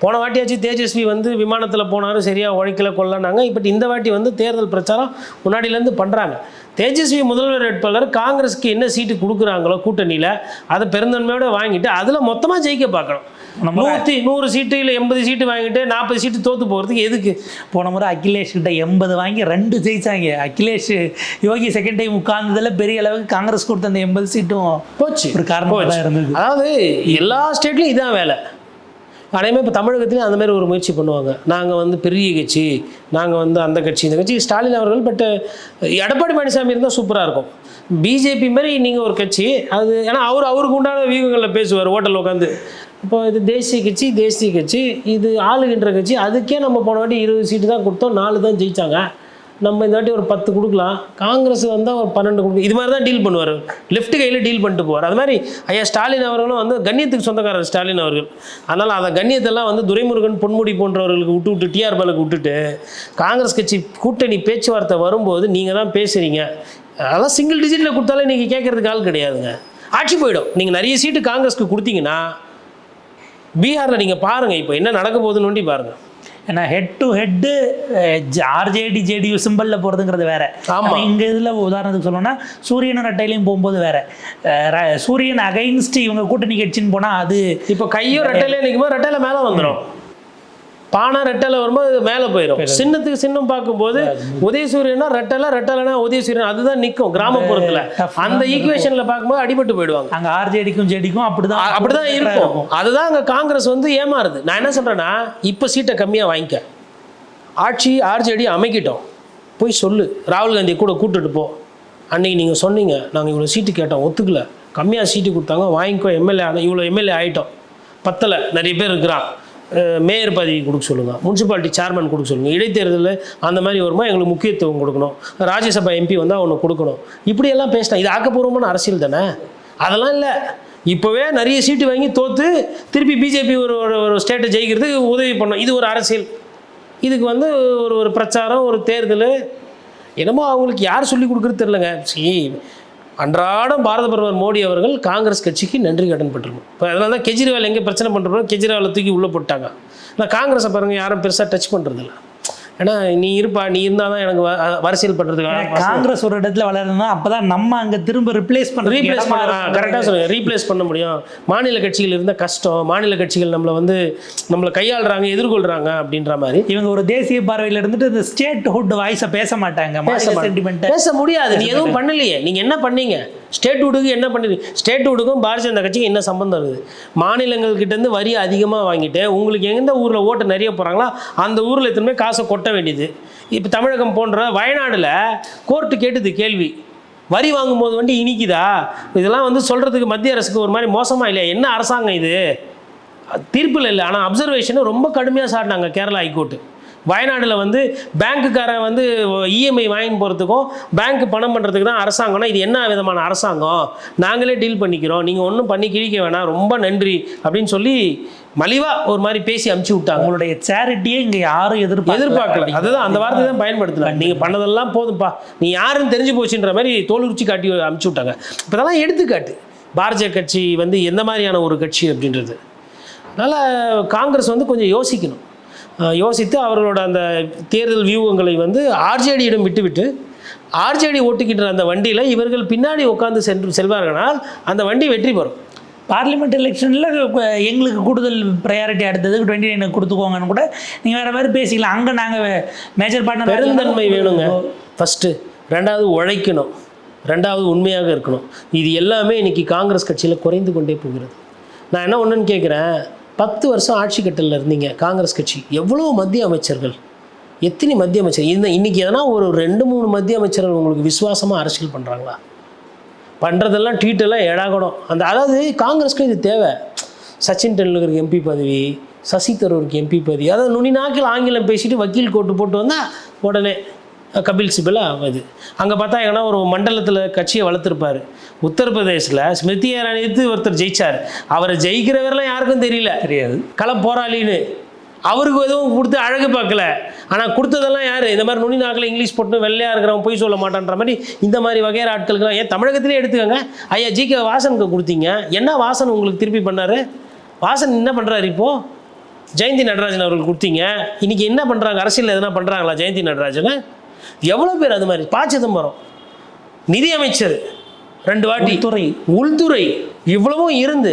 போன வாட்டியாச்சு தேஜஸ்வி வந்து விமானத்தில் போனாரு சரியாக உழைக்கல கொள்ளனாங்க இப்போ இந்த வாட்டி வந்து தேர்தல் பிரச்சாரம் முன்னாடியிலேருந்து பண்ணுறாங்க தேஜஸ்வி முதல்வர் வேட்பாளர் காங்கிரஸ்க்கு என்ன சீட்டு கொடுக்குறாங்களோ கூட்டணியில் அதை பெருந்தன்மையோட வாங்கிட்டு அதில் மொத்தமாக ஜெயிக்க பார்க்கணும். நூற்றி நூறு சீட்டு இல்லை எண்பது சீட்டு வாங்கிட்டு நாற்பது சீட்டு தோற்று போகிறதுக்கு எதுக்கு? போன முறை அகிலேஷ் கிட்ட எண்பது வாங்கி ரெண்டு ஜெயிச்சாங்க. அகிலேஷ் யோகி செகண்ட் டைம் உட்கார்ந்ததுல பெரிய அளவுக்கு காங்கிரஸ் கொடுத்த அந்த எண்பது சீட்டும் போச்சு. ஒரு காரணமா போச்சு. தான் இருந்தது. அதாவது எல்லா ஸ்டேட்லையும் இதான் வேலை. அதேமாதிரி இப்போ தமிழகத்துலேயும் அந்த மாதிரி ஒரு முயற்சி பண்ணுவாங்க. நாங்கள் வந்து பெரிய கட்சி நாங்கள் வந்து அந்த கட்சி இந்த கட்சி. ஸ்டாலின் அவர்கள் பட் எடப்பாடி பழனிசாமி இருந்தால் சூப்பராக இருக்கும். பிஜேபி மாதிரி நீங்கள் ஒரு கட்சி அது ஏன்னா அவர் அவருக்கு உண்டான வியூகங்களில் பேசுவார் ஹோட்டல் உட்காந்து இப்போ இது தேசிய கட்சி தேசிய கட்சி இது ஆளுகின்ற கட்சி அதுக்கே நம்ம போன வாட்டி இருபது சீட்டு தான் கொடுத்தோம் நாலு தான் ஜெயிச்சாங்க. நம்ம இந்த வாட்டி ஒரு பத்து கொடுக்கலாம். காங்கிரஸ் வந்தால் ஒரு பன்னெண்டு கொடுக்கும் இது மாதிரி தான் டீல் பண்ணுவார். லெஃப்ட் கையில் டீல் பண்ணிட்டு போவார். அது மாதிரி ஐயா ஸ்டாலின் அவர்களும் வந்து கண்ணியத்துக்கு சொந்தக்காரர் ஸ்டாலின் அவர்கள். அதனால் அந்த கண்ணியத்தெல்லாம் வந்து துரைமுருகன் பொன்முடி போன்றவர்களுக்கு விட்டு விட்டு டிஆர் பாலுக்கு விட்டுட்டு காங்கிரஸ் கட்சி கூட்டணி பேச்சுவார்த்தை வரும்போது நீங்கள் தான் பேசுகிறீங்க அதெல்லாம் சிங்கிள் டிஜிட்டில் கொடுத்தாலே நீங்கள் கேட்குறதுக்கு ஆள் கிடையாதுங்க. ஆட்சி போயிடும். நீங்கள் நிறைய சீட்டு காங்கிரஸ்க்கு கொடுத்தீங்கன்னா பீகாரில் நீங்கள் பாருங்கள் இப்போ என்ன நடக்க போகுதுன்னு ஒண்டி பாருங்கள் ஏன்னா head to head RJD JDU சிம்பிளில் போகிறதுங்கிறது வேற. ஆமா. இங்கே இதில் உதாரணத்துக்கு சொல்லணும்னா சூரியனும் ரெட்டையிலையும் போகும்போது வேற. சூரியன் அகைன்ஸ்ட் இவங்க கூட்டணி கட்சின்னு போனால் அது இப்போ கையும் ரெட்டையில நிற்கும்போது ரெட்டையில மேலே வந்துடும் பானை ரெட்டையில வரும்போது அது மேலே போயிடும் சின்னத்துக்கு சின்னம் பார்க்கும்போது உதயசூரியனா ரெட்டலை ரெட்டலைனா உதயசூரியன். அதுதான் நிற்கும் கிராமப்புறத்தில் அந்த ஈக்குவேஷனில் பார்க்கும்போது அடிபட்டு போயிடுவாங்க. அங்கே ஆர்ஜேடிக்கும் ஜேடிக்கும் அப்படிதான் அப்படிதான் இருக்கும். அதுதான் அங்கே காங்கிரஸ் வந்து ஏமாறுது. நான் என்ன சொல்றேன்னா இப்போ சீட்டை கம்மியாக வாங்கிக்க. ஆட்சி ஆர்ஜேடி அமைக்கிட்டோம். போய் சொல்லு. ராகுல் காந்தி கூட கூட்டிட்டு போ. அன்னைக்கு நீங்கள் சொன்னீங்க நாங்கள் இவ்வளோ சீட்டு கேட்டோம் ஒத்துக்கல. கம்மியாக சீட்டு கொடுத்தாங்க வாங்கிக்கோ எம்எல்ஏ ஆனால் இவ்வளோ எம்எல்ஏ ஆகிட்டோம் பத்தலை நிறைய பேர் இருக்கிறான் மேயர் பதவி கொடுக்க சொல்லுங்கள் முனிசிபாலிட்டி சேர்மன் கொடுக்க சொல்லுங்கள் இடைத்தேர்தலில் அந்த மாதிரி வருமா எங்களுக்கு முக்கியத்துவம் கொடுக்கணும். ராஜ்யசபா எம்பி வந்தால் அவனை கொடுக்கணும். இப்படியெல்லாம் பேசினா இது ஆக்கப்பூர்வமான அரசியல் தானே? அதெல்லாம் இல்லை. இப்போவே நிறைய சீட்டு வாங்கி தோற்று திருப்பி பிஜேபி ஒரு ஒரு ஒரு ஸ்டேட்டை ஜெயிக்கிறதுக்கு உதவி பண்ணோம் இது ஒரு அரசியல். இதுக்கு வந்து ஒரு ஒரு பிரச்சாரம் ஒரு தேர்தல். என்னமோ அவங்களுக்கு யார் சொல்லி கொடுக்குறது தெரிலங்க சரி அன்றாடம் பாரத பிரதமர் மோடி அவர்கள் காங்கிரஸ் கட்சிக்கு நன்றி கடன் பட்டிருக்கும் இப்போ அதனால தான் கெஜ்ரிவால் எங்கே பிரச்சனை பண்ணுறோம் கெஜ்ரிவாலை தூக்கி உள்ளே போட்டாங்க ஆனால் காங்கிரஸை பாருங்க யாரும் பெருசாக டச் பண்ணுறதில்ல ஏன்னா நீ இருப்பா நீ இருந்தால் தான் எனக்கு அரசியல் பண்ணுறதுக்கு காங்கிரஸ் ஒரு இடத்துல வளருதுன்னா அப்பதான் நம்ம அங்க திரும்ப ரிப்ளேஸ் ரீப்ளேஸ் பண்ண பண்ணுறோம் கரெக்டாக சொல்லுங்க. ரீப்ளேஸ் பண்ண முடியும். மாநில கட்சிகள் இருந்த கஷ்டம். மாநில கட்சிகள் நம்மளை வந்து நம்மளை கையாளுறாங்க எதிர்கொள்றாங்க அப்படின்ற மாதிரி. இவங்க ஒரு தேசிய பார்வையில இருந்துட்டு இந்த ஸ்டேட் ஹுட் வாய்ஸை பேச மாட்டாங்க. பேச முடியாது. நீ எதுவும் பண்ணலையே. நீங்க என்ன பண்ணீங்க? ஸ்டேட்வுட்டுக்கு என்ன பண்ணுது? ஸ்டேட்வுட்டுக்கும் பாரதிய ஜனதா கட்சிக்கு என்ன சம்பந்தம் இருக்குது? மாநிலங்கள் வரி அதிகமாக வாங்கிட்டு உங்களுக்கு எந்த ஊரில் ஓட்டு நிறைய போகிறாங்களோ அந்த ஊரில் எத்தனை காசை கொட்ட வேண்டியது? இப்போ தமிழகம் போன்ற வயநாடில் கோர்ட்டு கேட்டுது கேள்வி. வரி வாங்கும்போது வண்டி இனிக்குதா? இதெல்லாம் வந்து சொல்கிறதுக்கு மத்திய அரசுக்கு ஒரு மாதிரி மோசமாக இல்லையா? என்ன அரசாங்கம் இது? தீர்ப்பில் இல்லை. ஆனால் அப்சர்வேஷனை ரொம்ப கடுமையாக சாட்டினாங்க கேரளா ஹைகோர்ட்டு வயநாடுல வந்து பேங்க்குக்காரன் வந்து இஎம்ஐ வாங்கி போகிறதுக்கும் பேங்க் பணம் பண்ணுறதுக்கு தான் அரசாங்கம்னா இது என்ன விதமான அரசாங்கம்? நாங்களே டீல் பண்ணிக்கிறோம். நீங்கள் ஒன்றும் பண்ணி கிழிக்க வேணாம். ரொம்ப நன்றி அப்படின்னு சொல்லி மலிவாக ஒரு மாதிரி பேசி அமுச்சு விட்டாங்க. உங்களுடைய சேரிட்டியே இங்க யாரும் எதிர்பார்க்கல. எதிர்பார்க்கல. அதுதான் அந்த வார்த்தை தான் பயன்படுத்தலாம் நீங்கள் பண்ணதெல்லாம் போதும்ப்பா நீ யாருன்னு தெரிஞ்சு போச்சுன்ற மாதிரி தோலுரிச்சி காட்டி அமுச்சு விட்டாங்க. இப்போ இதெல்லாம் எடுத்துக்காட்டு. பாரதிய கட்சி வந்து எந்த மாதிரியான ஒரு கட்சி அப்படின்றது. அதனால் காங்கிரஸ் வந்து கொஞ்சம் யோசிக்கணும். யோசித்து அவர்களோட அந்த தேர்தல் வியூகங்களை வந்து ஆர்ஜேடியிடம் விட்டுவிட்டு ஆர்ஜேடி ஓட்டுக்கின்ற அந்த வண்டியில் இவர்கள் பின்னாடி உட்கார்ந்து சென்று செல்வார்களால் அந்த வண்டி வெற்றி பெறும். பார்லிமெண்ட் எலெக்ஷனில் எங்களுக்கு கூடுதல் ப்ரையாரிட்டி அடுத்ததுக்கு டுவெண்ட்டி நைனுக்கு கொடுத்துக்கோங்கன்னு கூட நீங்கள் வேற மாதிரி பேசிக்கலாம். அங்கே நாங்கள் மேஜர் பார்ட்னர் பெருந்தன்மை வேணுங்க. ஃபஸ்ட்டு ரெண்டாவது உழைக்கணும். ரெண்டாவது உண்மையாக இருக்கணும். இது எல்லாமே இன்னைக்கு காங்கிரஸ் கட்சியில் குறைந்து கொண்டே போகிறது. நான் என்ன ஒன்றுன்னு கேட்குறேன் பத்து வருஷம் ஆட்சி கட்டலில் இருந்தீங்க காங்கிரஸ் கட்சி. எவ்வளோ மத்திய அமைச்சர்கள்? எத்தனை மத்திய அமைச்சர்? இந்த இன்றைக்கி எதனா ஒரு ரெண்டு மூணு மத்திய அமைச்சர்கள் உங்களுக்கு விசுவாசமாக அரசியல் பண்ணுறாங்களா பண்ணுறதெல்லாம் ட்வீட்டெல்லாம் ஏடாகணும் அந்த அதாவது காங்கிரஸ்க்கு இது தேவை. சச்சின் டெண்டுல்கருக்கு எம்பி பதவி சசி தரூருக்கு எம்பி பதவி. அதாவது நுனி நாக்கில் ஆங்கிலம் பேசிட்டு வக்கீல் கோட்டு போட்டு வந்தால் உடனே கபில் சிபல் ஆகுது அங்கே பார்த்தா எங்கன்னா ஒரு மண்டலத்தில் கட்சியை வளர்த்துருப்பாரு. உத்தரப்பிரதேசில் ஸ்மிருதி இரானி எதிர்த்து ஒருத்தர் ஜெயிச்சார். அவரை ஜெயிக்கிறவரெல்லாம் யாருக்கும் தெரியல. தெரியாது. களம் போராளின்னு. அவருக்கு எதுவும் கொடுத்து அழகு பார்க்கல. ஆனால் கொடுத்ததெல்லாம் யார்? இந்த மாதிரி நுனி நாக்கில் இங்கிலீஷ் போட்டு வெள்ளையாக இருக்கிறவன் போய் சொல்ல மாட்டான்ற மாதிரி இந்த மாதிரி வகையான ஆட்களுக்குலாம் ஏன் தமிழகத்திலே எடுத்துக்கோங்க. ஐயா ஜி. கே. வாசனுக்கு கொடுத்தீங்க. என்ன வாசன் உங்களுக்கு திருப்பி பண்ணாரு? வாசன் என்ன பண்ணுறாரு இப்போது ஜெயந்தி நடராஜன் அவர்களுக்கு கொடுத்தீங்க. இன்னைக்கு என்ன பண்ணுறாங்க அரசியல் எதனா பண்ணுறாங்களா ஜெயந்தி நடராஜனை? எவ்வளோ பேர் அது மாதிரி? ப சிதம்பரம் நிதி அமைச்சர் ரெண்டு வாட்டி. துறை உள்துறை. இவ்வளவும் இருந்து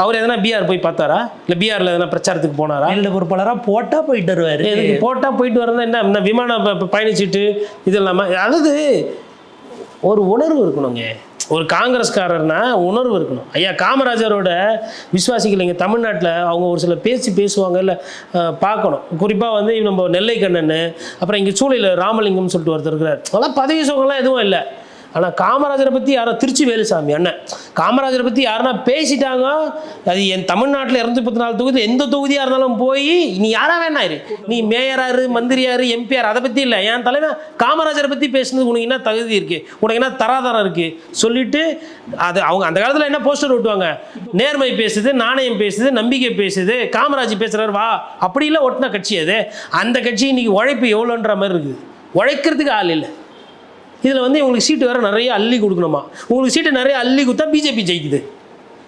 அவர் எதனா பிஆர் போய் பார்த்தாரா? இல்லை பிஆர்ல எதனா பிரச்சாரத்துக்கு போனாரா? மாநில பொறுப்பாளராக போட்டால் போயிட்டு வருவார். இதுக்கு போட்டால் போயிட்டு வரதா என்ன? இந்த விமான பயணிச்சீட்டு இது இல்லாமல் அதாவது ஒரு உணர்வு இருக்கணுங்க. ஒரு காங்கிரஸ்காரர்னா உணர்வு இருக்கணும். ஐயா காமராஜரோட விசுவாசிகள் இங்கே தமிழ்நாட்டில் அவங்க ஒரு சில பேசி பேசுவாங்க இல்லை பார்க்கணும். குறிப்பாக வந்து நம்ம நெல்லை கண்ணன் அப்புறம் இங்கே சூழலில் ராமலிங்கம்னு சொல்லிட்டு ஒருத்தர் இருக்கிறார். அதெல்லாம் பதவி சுகம்லாம் எதுவும் இல்லை. ஆனால் காமராஜரை பற்றி யாரோ திருச்சி வேலுசாமி அண்ணன். காமராஜரை பற்றி யாருன்னா பேசிட்டாங்க. அது என் தமிழ்நாட்டில் இரநூத்தி பத்து நாலு தொகுதி எந்த தொகுதியாக இருந்தாலும் போய் நீ யாரா வேணா இரு. நீ மேயராரு மந்திரியாரு எம்பிஆர் அதை பற்றி இல்லை. என் தலைவன் காமராஜரை பற்றி பேசுனது உனக்கு என்ன தகுதி இருக்குது உனக்கு என்ன தராதரம் இருக்குது சொல்லிட்டு அது அவங்க அந்த காலத்தில் என்ன போஸ்டர் ஓட்டுவாங்க நேர்மை பேசுது நாணயம் பேசுது நம்பிக்கை பேசுது. காமராஜ் பேசுகிறார் வா. அப்படிலாம் ஒட்டின கட்சி அது. அந்த கட்சி இன்னைக்கு உழைப்பு எவ்வளோன்ற மாதிரி இருக்குது. உழைக்கிறதுக்கு ஆள் இல்லை. இதில் வந்து உங்களுக்கு சீட்டு வேறு நிறைய அள்ளி கொடுக்கணுமா? உங்களுக்கு சீட்டு நிறைய அள்ளி கொடுத்தா பிஜேபி ஜெயிக்குது.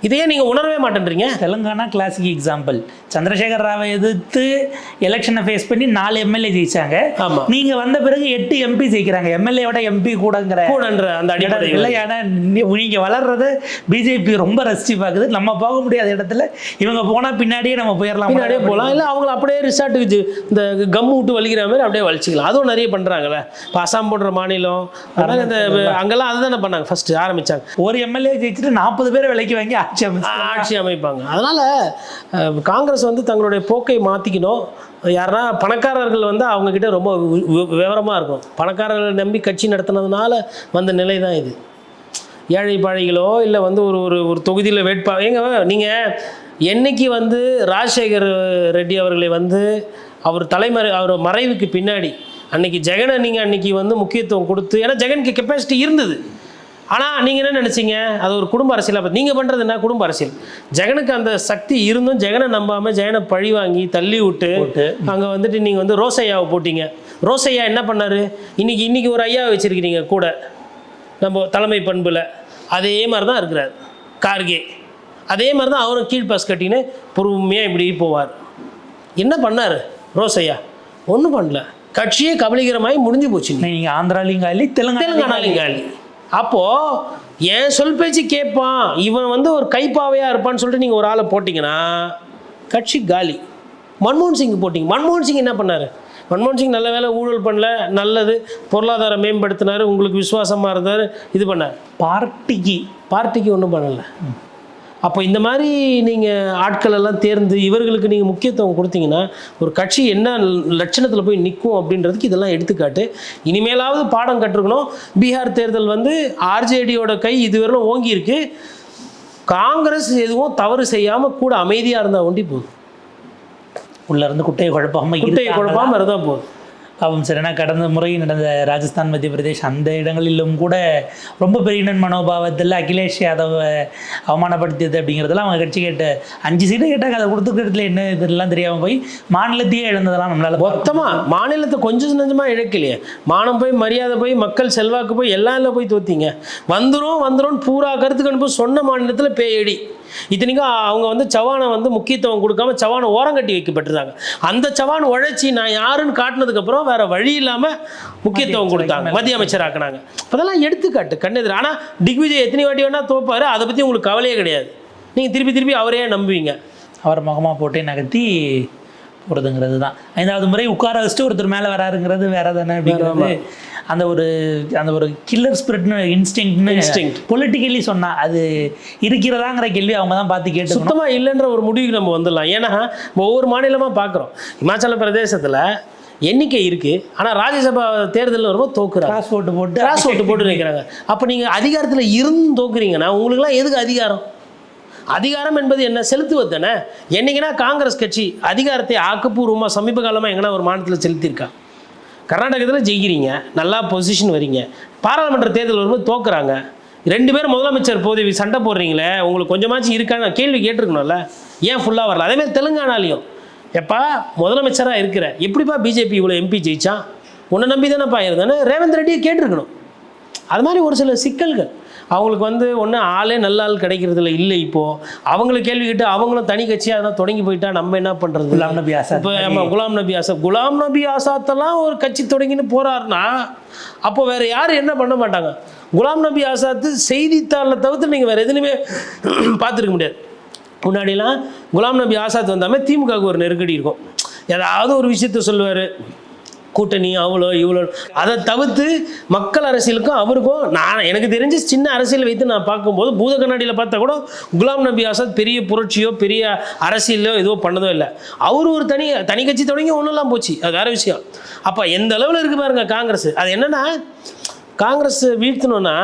இதையே நீங்கள் உணரவே மாட்டேன்றீங்க. தெலுங்கானா கிளாசிக் எக்ஸாம்பிள் சந்திரசேகர் ராவை எதிர்த்து எலெக்ஷனை ஃபேஸ் பண்ணி நாலு எம்எல்ஏ ஜெயிச்சாங்க. ஆமா. நீங்க வந்த பிறகு எட்டு எம்பி ஜெயிக்கிறாங்க. எம்எல்ஏ விட எம்பி கூடங்கிற கூடன்ற அந்த இல்லை. ஏன்னா நீ- நீங்க வளர்றது பிஜேபி ரொம்ப ரசிச்சு பார்க்குது. நம்ம போக முடியாத இடத்துல இவங்க போனா பின்னாடியே நம்ம போயிடலாம் பின்னாடியே போகலாம் இல்லை அவங்கள அப்படியே ரிசார்ட்டுக்கு இந்த கம் விட்டு வலிக்கிற மாதிரி அப்படியே வலிச்சிக்கலாம். அதுவும் நிறைய பண்ணுறாங்கல்ல இப்போ அசாம் போன்ற மாநிலம் அதனால இந்த அங்கெல்லாம் அதுதானே பண்ணாங்க. ஃபர்ஸ்ட் ஆரம்பிச்சாங்க. ஒரு எம்எல்ஏ ஜெயிச்சுட்டு நாற்பது பேரை விலைக்கு வாங்கி ஆட்சி ஆட்சி அமைப்பாங்க. அதனால் காங்கிரஸ் வந்து தங்களுடைய போக்கை மாற்றிக்கணும் யாருன்னா பணக்காரர்கள் வந்து அவங்கக்கிட்ட ரொம்ப விவரமாக இருக்கும். பணக்காரர்களை நம்பி கட்சி நடத்துனதுனால வந்த நிலை தான் இது. ஏழை பாழைகளோ இல்லை வந்து ஒரு ஒரு ஒரு தொகுதியில் வேட்பா ஏங்க நீங்கள் என்னைக்கு வந்து ராஜசேகர் ரெட்டி அவர்களை வந்து அவர் தலைமறை அவர் மறைவுக்கு பின்னாடி அன்னைக்கு ஜெகனை நீங்கள் அன்னைக்கு வந்து முக்கியத்துவம் கொடுத்து ஏன்னா ஜெகனுக்கு கெப்பாசிட்டி இருந்தது. ஆனால் நீங்கள் என்ன நினச்சிங்க? அது ஒரு குடும்ப அரசியலாக பார்த்து நீங்கள் பண்ணுறது என்ன? குடும்ப அரசியல். ஜெகனுக்கு அந்த சக்தி இருந்தும் ஜெகனை நம்பாமல் ஜெகனை பழி வாங்கி தள்ளி விட்டு. அங்கே வந்துட்டு நீங்கள் வந்து ரோசையாவை போட்டீங்க. ரோசையா என்ன பண்ணாரு? இன்னைக்கு இன்னைக்கு ஒரு ஐயாவை வச்சிருக்கிறீங்க கூட. நம்ம தலைமை பண்பில். அதே மாதிரி தான் இருக்கிறார். கார்கே. அதே மாதிரி தான் அவரும் கீழ் பாஸ் கட்டின்னு பொறுமையாக இப்படி போவார். என்ன பண்ணார் ரோசையா? ஒன்றும் பண்ணல. கட்சியே கபலீகரமாகி முடிஞ்சு போச்சு நீங்க ஆந்திராலையும் காலி தெலுங்கானா தெலுங்கானாலையும் காலி. அப்போது என் சொல் பேச்சு கேட்பான் இவன் வந்து ஒரு கைப்பாவையாக இருப்பான்னு சொல்லிட்டு நீங்கள் ஒரு ஆளை போட்டிங்கன்னா கட்சி காலி. மன்மோகன் சிங் போட்டிங்க. மன்மோகன் சிங் என்ன பண்ணார்? மன்மோகன் சிங் நல்ல வேலை ஊழல் பண்ணல நல்லது பொருளாதாரம் மேம்படுத்தினார் உங்களுக்கு விசுவாசமாக இருந்தார் இது பண்ணார். பார்ட்டிக்கு பார்ட்டிக்கு ஒன்றும் பண்ணலை. அப்போ இந்த மாதிரி நீங்கள் ஆட்கள் எல்லாம் தேர்ந்து இவர்களுக்கு நீங்கள் முக்கியத்துவம் கொடுத்தீங்கன்னா ஒரு கட்சி என்ன லட்சணத்தில் போய் நிற்கும் அப்படின்றதுக்கு இதெல்லாம் எடுத்துக்காட்டு. இனிமேலாவது பாடம் கற்றுக்கணும். பீகார் தேர்தல் வந்து ஆர்ஜேடியோட கை இதுவரையிலும் ஓங்கி இருக்கு காங்கிரஸ் எதுவும் தவறு செய்யாமல் கூட அமைதியாக இருந்தால் ஒண்டி போதும். உள்ள இருந்து குட்டையை குழப்பாம குட்டையை? குழப்பாமல் இருந்தால் போதும். பாவம் சரி ஏன்னா கடந்த முறை நடந்த ராஜஸ்தான் மத்திய பிரதேஷ் அந்த இடங்களிலும் கூட ரொம்ப பெரியனன் மனோபாவத்தில் அகிலேஷ் யாதவை அவமானப்படுத்தியது அப்படிங்கிறதெல்லாம் அவங்க கட்சி கேட்டு அஞ்சு சீட்டு கேட்டாங்க அதை கொடுத்துக்கிறதுல என்ன இதெல்லாம் தெரியாமல் போய் மாநிலத்தையே இழந்ததெல்லாம் நம்மளால மொத்தமாக மாநிலத்தை கொஞ்சம் நஞ்சமாக இழக்கலையே. மானம் போய் மரியாதை போய் மக்கள் செல்வாக்கு போய் எல்லாம் போய் தோத்திங்க. வந்துடும் வந்துடும் பூரா கருத்துக்கு கணிப்பு சொன்ன மாநிலத்தில் பேயடி. இத்தனைக்கும் அவங்க வந்து சவானை வந்து முக்கியத்துவம் கொடுக்காம சவானை ஓரங்கட்டி வைக்கப்பட்டிருந்தாங்க. அந்த சவான் உழைச்சி நான் யாருன்னு காட்டினதுக்கப்புறம் வேற வழி இல்லாமல் முக்கியத்துவம் கொடுத்தாங்க. மத்திய அமைச்சர் ஆக்குனாங்க அதெல்லாம் எடுத்துக்காட்டு கண்ணெதிர் ஆனால் திக்விஜய் எத்தனை வாட்டி வேணால் தோப்பாரு அதை பற்றி உங்களுக்கு கவலையே கிடையாது. நீங்கள் திருப்பி திருப்பி அவரே நம்புவீங்க. அவர் முகமாக போட்டு நகர்த்தி போகிறதுங்கிறது தான் ஐந்தாவது முறை உட்கார வச்சுட்டு ஒருத்தர் மேலே வராருங்கிறது வேற தானே அப்படிங்கிறது அந்த ஒரு அந்த ஒரு கில்லர் ஸ்பிரிட்னு இன்ஸ்டிங்க்னு Instinct. பொலிட்டிக்கலி சொன்னா அது இருக்கிறதாங்கிற கேள்வி அவங்க தான் பார்த்து கேட்டுக்கணும். சுத்தமாக இல்லைன்ற ஒரு முடிவுக்கு நம்ம வந்துடலாம். ஏன்னா ஒவ்வொரு மாநிலமாக பார்க்குறோம். இமாச்சல பிரதேசத்தில் எண்ணிக்கை இருக்குது ஆனால் ராஜ்யசபா தேர்தலில் வரும்போது தோக்குறாங்க. கிராஸ் ஓட்டு போட்டு. கிராஸ் ஓட்டு போட்டு நிற்கிறாங்க அப்போ நீங்கள் அதிகாரத்தில் இருந்து தோக்குறீங்கன்னா உங்களுக்குலாம் எதுக்கு அதிகாரம்? அதிகாரம் என்பது என்ன? செலுத்துவது தானே? என்னைக்குன்னா காங்கிரஸ் கட்சி அதிகாரத்தை ஆக்கப்பூர்வமாக சமீப காலமாக எங்கன்னா ஒரு மாநிலத்தில் செலுத்தியிருக்கா? கர்நாடகத்தில் ஜெயிக்கிறீங்க நல்லா பொசிஷன் வரீங்க பாராளுமன்ற தேர்தல் வரும்போது தோக்குறாங்க. ரெண்டு பேரும் முதலமைச்சர் பதவி சண்டை போடுறீங்களே உங்களுக்கு கொஞ்சமாச்சும் இருக்கான்னு கேள்வி கேட்டிருக்கணும்ல. ஏன் ஃபுல்லாக வரல? அதேமாதிரி தெலுங்கானாலையும். எப்பா முதலமைச்சராக இருக்கிற எப்படிப்பா பிஜேபி இவ்வளோ எம்பி ஜெயிச்சான் உன்னை நம்பி தானேப்பா இருந்தானே ரேவந்த் ரெட்டியை கேட்டிருக்கணும். அது மாதிரி ஒரு சில சிக்கல்கள். அவங்களுக்கு வந்து ஒன்று ஆளே நல்ல ஆள் கிடைக்கிறதுல இல்லை இப்போது அவங்களுக்கு கேள்வி கேட்டு அவங்களும் தனி கட்சியாக தான் தொடங்கி போயிட்டா நம்ம என்ன பண்ணுறது குலாம் நபி ஆசாத் இப்போ ஆமாம் குலாம் நபி ஆசாத். குலாம் நபி ஆசாத்தெல்லாம் ஒரு கட்சி தொடங்கின்னு போறாருன்னா அப்போ வேற யாரும் என்ன பண்ண மாட்டாங்க? குலாம் நபி ஆசாத்து செய்தித்தாளில் தவிர்த்து நீங்கள் வேற எதுலையுமே பார்த்துருக்க முடியாது. முன்னாடிலாம் குலாம் நபி ஆசாத் வந்தாமே திமுகவுக்கு ஒரு நெருக்கடி இருக்கும். ஏதாவது ஒரு விஷயத்த சொல்லுவார். கூட்டணி அவ்வளோ இவ்வளோ அதை தவிர்த்து மக்கள் அரசியலுக்கும் அவருக்கும் நான் எனக்கு தெரிஞ்சு சின்ன அரசியல் வைத்து நான் பார்க்கும்போது பூத கண்ணாடியில் பார்த்தா கூட குலாம் நபி ஆசாத் பெரிய புரட்சியோ பெரிய அரசியலோ எதுவோ பண்ணதோ இல்லை. அவர் ஒரு தனி தனி கட்சி தொடங்கி ஒன்றுலாம் போச்சு. அது வேற விஷயம். அப்போ எந்த அளவில் இருக்கு பாருங்க காங்கிரஸ். அது என்னென்னா காங்கிரஸ் வீழ்த்தணும்னா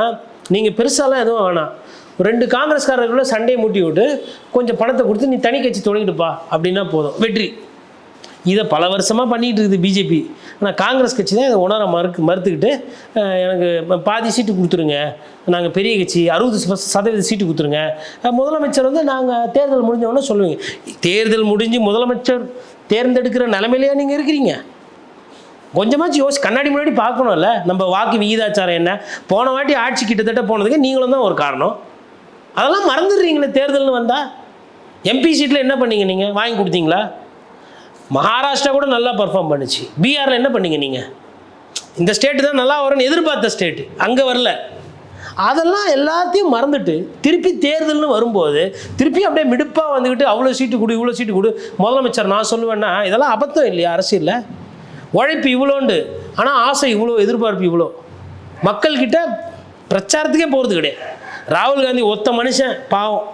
நீங்கள் பெருசாலாம் எதுவும் வேணாம். ஒரு ரெண்டு காங்கிரஸ்காரர்களுக்குள்ள சண்டையை மூட்டி விட்டு கொஞ்சம் பணத்தை கொடுத்து நீ தனி கட்சி தொடங்கிட்டுப்பா அப்படின்னா போதும். வெற்றி. இதை பல வருஷமாக பண்ணிகிட்டு இருக்குது பிஜேபி. ஆனால் காங்கிரஸ் கட்சி தான் இதை உணர மறுக்கு மறுத்துக்கிட்டு எனக்கு பாதி சீட்டு கொடுத்துருங்க. நாங்கள் பெரிய கட்சி அறுபது சதவீத சீட்டு கொடுத்துருங்க. முதலமைச்சர் வந்து நாங்கள் தேர்தல் முடிஞ்சவொடனே சொல்லுவீங்க. தேர்தல் முடிஞ்சு முதலமைச்சர் தேர்ந்தெடுக்கிற நிலமையிலேயே நீங்கள் இருக்கிறீங்க. கொஞ்சமாச்சும் யோசி கண்ணாடி முன்னாடி பார்க்கணும்ல. நம்ம வாக்கு விகிதாச்சாரம் என்ன? போன வாட்டி ஆட்சி கிட்டத்தட்ட போனதுக்கு நீங்களும் தான் ஒரு காரணம். அதெல்லாம் மறந்துடுறீங்களே தேர்தல்னு வந்தால் எம்பி சீட்டில் என்ன பண்ணீங்க நீங்கள் வாங்கி கொடுத்தீங்களா? மகாராஷ்டிரா கூட நல்லா பர்ஃபார்ம் பண்ணுச்சு. பீகாரில் என்ன பண்ணீங்க நீங்கள் இந்த ஸ்டேட்டு தான் நல்லா வரும்னு எதிர்பார்த்த ஸ்டேட்டு அங்கே வரல. அதெல்லாம் எல்லாத்தையும் மறந்துட்டு திருப்பி தேர்தல்னு வரும்போது திருப்பி அப்படியே மிடுப்பாக வந்துக்கிட்டு அவ்வளோ சீட்டு கொடு இவ்வளோ சீட்டு கொடு. முதலமைச்சர் நான் சொல்லுவேன்னா இதெல்லாம் அபத்தம் இல்லையா அரசியலில்? உழைப்பு இவ்வளோண்டு. ஆனால் ஆசை இவ்வளோ எதிர்பார்ப்பு இவ்வளோ. மக்கள்கிட்ட பிரச்சாரத்துக்கே போகிறது கிடையாது. ராகுல் காந்தி ஒத்த மனுஷன் பாவம்.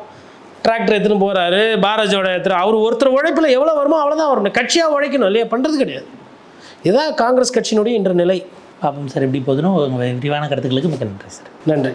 டிராக்டர் எடுத்துன்னு போகிறாரு பாரஜோட எடுத்துகிட்டு அவர் ஒருத்தர் உழைப்பில் எவ்வளோ வருமோ அவ்வளோதான் வரணும் கட்சியாக உழைக்கணும் இல்லையா? பண்ணுறது கிடையாது. இதுதான் காங்கிரஸ் கட்சியினுடைய இன்ற நிலை. பார்ப்போம் சார் எப்படி உங்கள் விரிவான கருத்துக்களுக்கு மிக்க நன்றி சார். நன்றி.